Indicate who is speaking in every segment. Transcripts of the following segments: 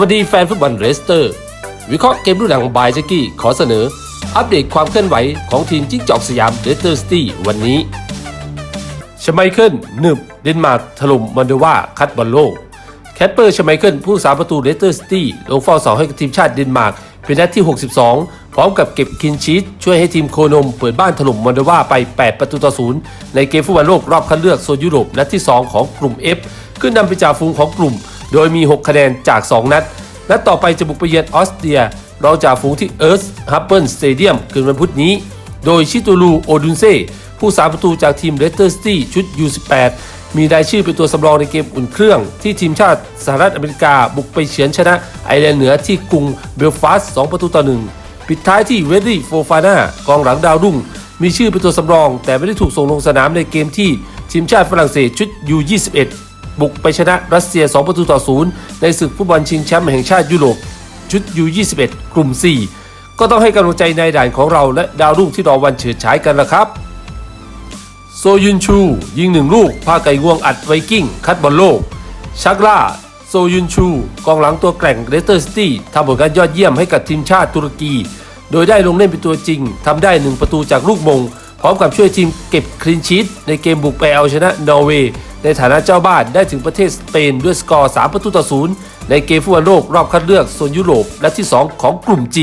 Speaker 1: วัสดีแฟนฟุตบอลเรสเตอร์ วิเคราะห์เกมรุ่นหลังบายแจ็กกี้ขอเสนอ อัปเดตความเคลื่อนไหวของทีมจิ้งจอกสยามเรสเตอร์ซิตี้วันนี้ชไมเคิลหนึบเดนมาร์กถล่มมอนโดวาคัดบอลโลก แคทเปอร์ชไมเคิลผู้สาประตูเรสเตอร์ซิตี้ลงเฝ้าเสาให้กับทีมชาติเดนมาร์กเป็นนัดที่ 62 พร้อมกับเก็บคินชีตช่วยให้ทีมโคนมเปิดบ้านถล่มมอนโดวาไป 8 ประตูต่อศูนย์ในเกมฟุตบอลโลกรอบคัดเลือกโซนยุโรปนัดที่ 2 ของกลุ่ม F ขึ้นนำเป็นจ่าฝูงของกลุ่ม โดยมี 6 คะแนนจาก 2 นัด นัดต่อไปจะบุกไปเยือนออสเตรียรองจ่าฝูงที่เอิร์ธฮับเปิลสเตเดียมคืนวันพุธนี้ โดยชิตูลูโอดุนเซ่ผู้สาประตูจากทีมเรสเตอร์ซิตี้ชุด U18 มีรายชื่อเป็นตัวสำรองในเกมอุ่นเครื่อง ที่ทีมชาติสหรัฐอเมริกาบุกไปเฉือนชนะไอร์แลนด์เหนือที่กรุงเบลฟาสต์2ประตูต่อหนึ่งปิดท้ายที่เวดดี้โฟฟาน่ากองหลังดาวรุ่ง มีชื่อเป็นตัวสำรอง แต่ไม่ได้ถูกส่งลงสนามในเกมที่ทีมชาติฝรั่งเศสชุด U21 บุกไปชนะรัสเซีย 2 ประตูต่อศูนย์ในศึกฟุตบอลชิงแชมป์แห่งชาติยุโรปชุด U21 กลุ่ม 4 ก็ต้องให้กำลังใจในด่านของเราและดาวรุ่งที่รอวันเฉิดฉายกันละครับ โซยุนชู ยิงหนึ่งลูกพาไก่งวงอัดไวกิ้ง คัดบอลโลก ชักล่า โซยุนชู กองหลังตัวแกร่งเรสเตอร์ซิตี้ทำผลงานยอดเยี่ยมให้กับทีมชาติตุรกี โดยได้ลงเล่นเป็นตัวจริงทำได้หนึ่งประตูจากลูกมง พร้อมกับช่วยทีมเก็บคลีนชีตในเกมบุกไปเอาชนะนอร์เวย์ ในฐานะเจ้าบ้านได้ถึงประเทศสเปนด้วยสกอร์ 3 ประตูต่อศูนย์ในเกมฟุตบอลโลกรอบคัดเลือกโซนยุโรปและที่ 2 ของกลุ่ม G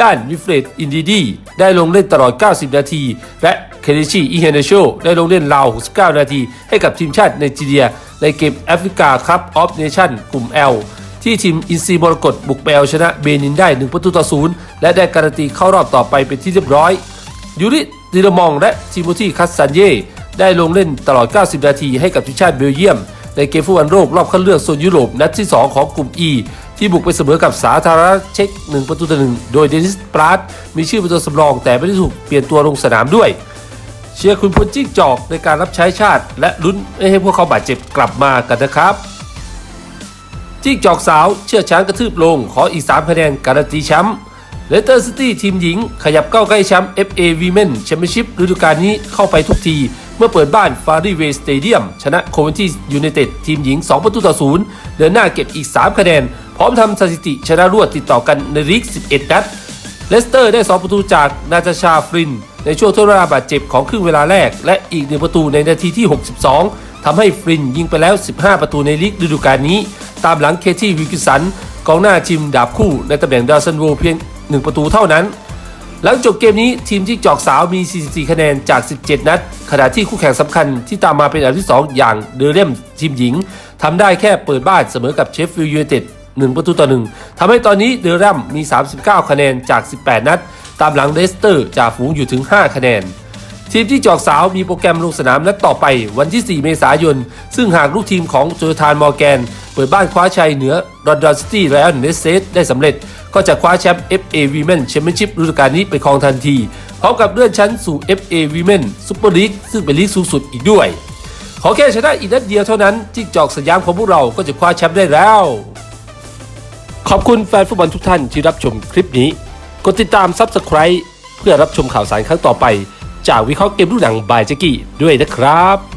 Speaker 1: ด้านวิเฟรดอินดีดีได้ลงเล่นตลอด 90 นาที และเคเนชิอิเฮเนโชได้ลงเล่นราว 69 นาที ให้กับทีมชาติไนจีเรีย ในเกมแอฟริกาคัพออฟเนชั่นกลุ่ม L ที่ทีมอินซีมรกตบุกไปเอาชนะเบนินได้ 1 ประตูต่อศูนย์และได้การันตีเข้ารอบต่อไปเป็นที่เรียบร้อยยูริดิลมองและทิโมธีคัสซันเย่ ได้ลงเล่นตลอด 90 นาทีให้กับทีมชาติเบลเยียม ในเกมฟุตบอลโลกรอบคัดเลือกโซนยุโรปนัดที่ 2 ของกลุ่ม E ที่บุกไปเสมอกับสาธารณรัฐเช็ก1ประตูต่อหนึ่งโดยเดนิสปราดมีชื่อเป็นตัวสำรองแต่ไม่ได้ถูกเปลี่ยนตัวลงสนามด้วย เชียร์คุณพลจิ้งจอกในการรับใช้ชาติ และลุ้นไม่ให้พวกเขาบาดเจ็บกลับมากันนะครับจิ้งจอกสาวเชื่อช้างกระทืบลง ขออีก3คะแนนการันตีแชมป์เลสเตอร์ซิตี้ทีมหญิง ขยับเข้าใกล้แชมป์ FA Women Championship ฤดูกาลนี้เข้าไปทุกที เมื่อเปิดบ้านฟารีเวสเตเดียมชนะโคเวนที่ยูไนเต็ดทีมหญิง 2 ประตูต่อศูนย์เดินหน้าเก็บอีก 3 คะแนน พร้อมทำสถิติชนะรวดติดต่อกันในลีก 11 นัดเลสเตอร์ได้ 2 ประตูจากนาตาชาฟริน ในช่วงทดเวลาบาดเจ็บของครึ่งเวลาแรก และอีกหนึ่งประตูในนาทีที่ 62ทำให้ฟรินยิงไปแล้ว 15 ประตูในลีกฤดูกาลนี้ ตามหลังเคที่วิลกิสันกองหน้าทีมดาบคู่ในตำแหน่งดาวซันโวเพียง 1 ประตูเท่านั้น หลังจบเกมนี้ทีมที่จอกสาวมี 44 คะแนนจาก 17 นัด ขณะที่คู่แข่งสำคัญที่ตามมาเป็นอันดับที่ 2 อย่างเดอร์เรมทีมหญิงทำได้แค่เปิดบ้านเสมอกับเชฟฟิลด์ยูไนเต็ด1 ประตูต่อ 1ทำให้ตอนนี้เดอร์เรมมี 39 คะแนนจาก 18 นัด ตามหลังเลสเตอร์จ่าฝูงอยู่ถึง 5 คะแนน ทีมที่จอกสาวมีโปรแกรมลงสนามนัดต่อไปวันที่ 4 เมษายน ซึ่งหากลูกทีมของโจทานมอร์แกน เปิดบ้านคว้าชัยเหนือรอนดอนซิตี้ไลออนเนสเซตได้สำเร็จ ก็จะคว้าแชมป์ FA Women Championship ฤดูกาลนี้ไปครองทันที พร้อมกับเลื่อนชั้นสู่ FA Women Super League ซึ่งเป็นลีกสูงสุดอีกด้วย ขอแค่ชนะอีกนัดเดียวเท่านั้นที่จอกสยามของพวกเราก็จะคว้าแชมป์ได้แล้ว ขอบคุณแฟนฟุตบอลทุกท่านที่รับชมคลิปนี้ กดติดตาม Subscribe เพื่อรับชมข่าวสารครั้งต่อไป จากวิเคราะห์เกมรุ่นหนังบายแจ็กกี้ด้วยนะครับ